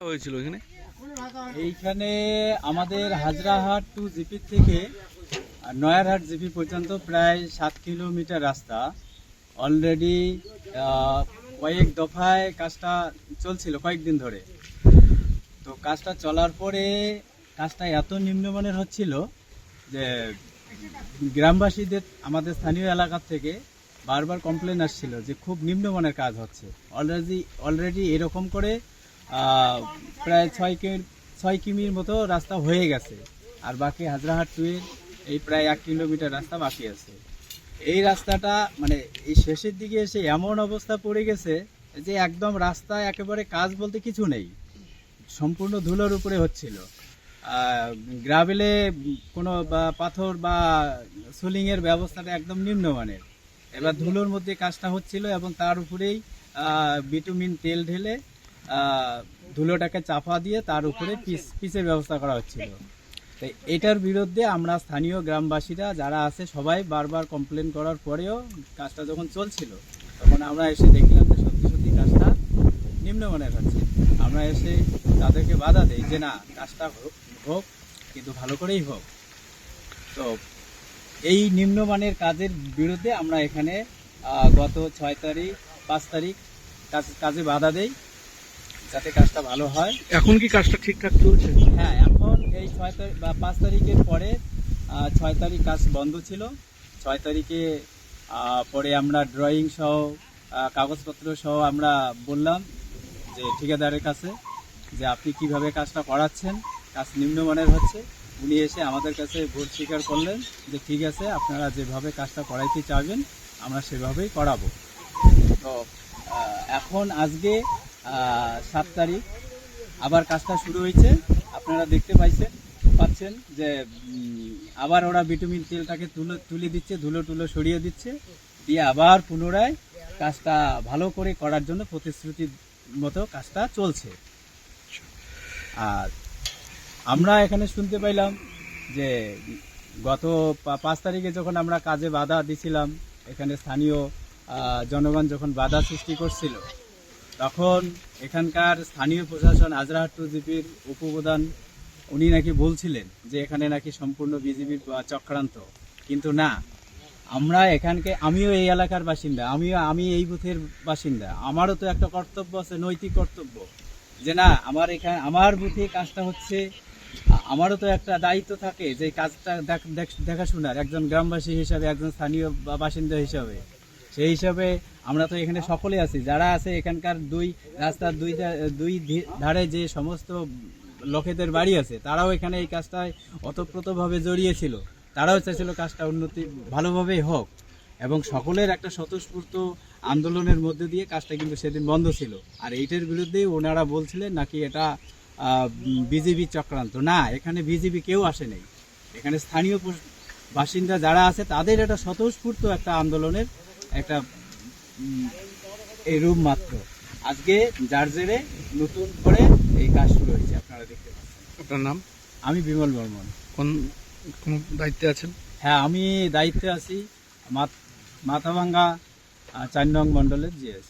হয়েছিল এখানে এইখানে আমাদের হাজরাহাট টু জিপি থেকে নয়ারহাট জিপি পর্যন্ত প্রায় সাত কিলোমিটার রাস্তা। অলরেডি কয়েক দফায় কাজটা চলছিল, কয়েকদিন ধরে। তো কাজটা চলার পরে কাজটা এত নিম্নমানের হচ্ছিল যে গ্রামবাসীদের আমাদের স্থানীয় এলাকার থেকে বারবার কমপ্লেন আসছিল যে খুব নিম্নমানের কাজ হচ্ছে। অলরেডি অলরেডি এরকম করে প্রায় ছয় কিমি ছয় কিমির মতো রাস্তা হয়ে গেছে। আর বাকি হাজরাহাট টুয়ের এই প্রায় এক কিলোমিটার রাস্তা বাকি আছে। এই রাস্তাটা মানে এই শেষের দিকে এসে এমন অবস্থা পড়ে গেছে যে একদম রাস্তা একেবারে কাজ বলতে কিছু নেই। সম্পূর্ণ ধুলোর উপরে হচ্ছিল। গ্রাভেলে কোনো বা পাথর বা সুলিংয়ের ব্যবস্থাটা একদম নিম্নমানের। এবার ধুলোর মধ্যে কাজটা হচ্ছিল এবং তার উপরেই বিটুমিন তেল ঢেলে ধুলোটাকে চাপা দিয়ে তার উপরে পিস, পিসের ব্যবস্থা করা হচ্ছিল। তো এটার বিরুদ্ধে আমরা স্থানীয় গ্রামবাসীরা যারা আছে, সবাই বারবার কমপ্লেন করার পরেও কাজটা যখন চলছিল, তখন আমরা এসে দেখলাম যে সত্যি সত্যি কাজটা নিম্নমানের হচ্ছে। আমরা এসে তাদেরকে বাধা দেই যে, না, কাজটা হোক হোক, কিন্তু ভালো করেই হোক। তো এই নিম্নমানের কাজের বিরুদ্ধে আমরা এখানে গত ছয় তারিখ, পাঁচ তারিখ কাজে বাধা দেই। যাতে কাজটা ভালো হয়। এখন কি কাজটা ঠিকঠাক চলছে? হ্যাঁ এখন এই ছয় তারিখ বা পাঁচ তারিখের পরে ছয় তারিখ কাজ বন্ধ ছিল। ছয় তারিখে পরে আমরা ড্রয়িং সহ কাগজপত্র সহ আমরা বললাম যে ঠিকাদারের কাছে যে আপনি কীভাবে কাজটা করাচ্ছেন কাজ নিম্নমানের হচ্ছে। উনি এসে আমাদের কাছে ভোট স্বীকার করলেন যে ঠিক আছে আপনারা যেভাবে কাজটা করাইতে চাইবেন আমরা সেভাবেই করাবো। তো এখন আজকে সাত তারিখ। আবার কাজটা শুরু হয়েছে। আপনারা দেখতে পাইছেন, পাচ্ছেন যে আবার ওরা ভিটামিন তেলটাকে তুলে তুলে দিচ্ছে, ধুলো টুলো সরিয়ে দিচ্ছে। দিয়ে আবার পুনরায় কাজটা ভালো করে করার জন্য প্রতিশ্রুতির মতো কাজটা চলছে। আর আমরা এখানে শুনতে পাইলাম যে, গত পাঁচ তারিখে যখন আমরা কাজে বাধা দিছিলাম, এখানে স্থানীয় জনগণ যখন বাধা সৃষ্টি করছিল তখন এখানকার স্থানীয় প্রশাসন আজরাহাট জিপির উপপ্রধান, উনি নাকি বলছিলেন যে এখানে নাকি সম্পূর্ণ বিজেপির চক্রান্ত। কিন্তু না, আমরা এখানকে, আমিও এই এলাকার বাসিন্দা, আমিও, আমি এই বুথের বাসিন্দা। আমারও তো একটা কর্তব্য আছে, নৈতিক কর্তব্য। যে না, আমার এখানে, আমার বুথে কাজটা হচ্ছে, আমারও তো একটা দায়িত্ব থাকে যে কাজটা দেখ- দেখ- দেখাশোনার, একজন গ্রামবাসী হিসাবে, একজন স্থানীয় বাসিন্দা হিসাবে। সেই হিসাবে আমরা তো এখানে সকলে আছি। যারা আছে এখানকার দুই রাস্তার দুই দুই ধারে যে সমস্ত লোকেদের বাড়ি আছে, তারাও এখানে এই কাজটায় অতপ্রতভাবে জড়িয়েছিল তারাও চাইছিল কাজটা উন্নতি ভালোভাবেই হোক এবং সকলের একটা স্বতঃস্ফূর্ত আন্দোলনের মধ্যে দিয়ে কাজটা কিন্তু সেদিন বন্ধ ছিল। আর এইটার বিরুদ্ধে ওনারা বলছিলেন নাকি এটা বিজেপি চক্রান্ত। না, এখানে বিজেপি কেউ আসে নাই। এখানে স্থানীয় বাসিন্দা যারা আছে, তাদের একটা স্বতঃস্ফূর্ত একটা আন্দোলনের একটা এরূপ এই রূপ মাত্র। আজকে যার জেরে নতুন করে এই কাজ শুরু হয়েছে আপনারা দেখতে পাচ্ছেন। আপনার নাম? আমি বিমল বর্মন। কোন কোন দায়িত্বে আছেন? হ্যাঁ আমি দায়িত্বে আছি মাথাভাঙ্গা চার নং মণ্ডলের জিএস।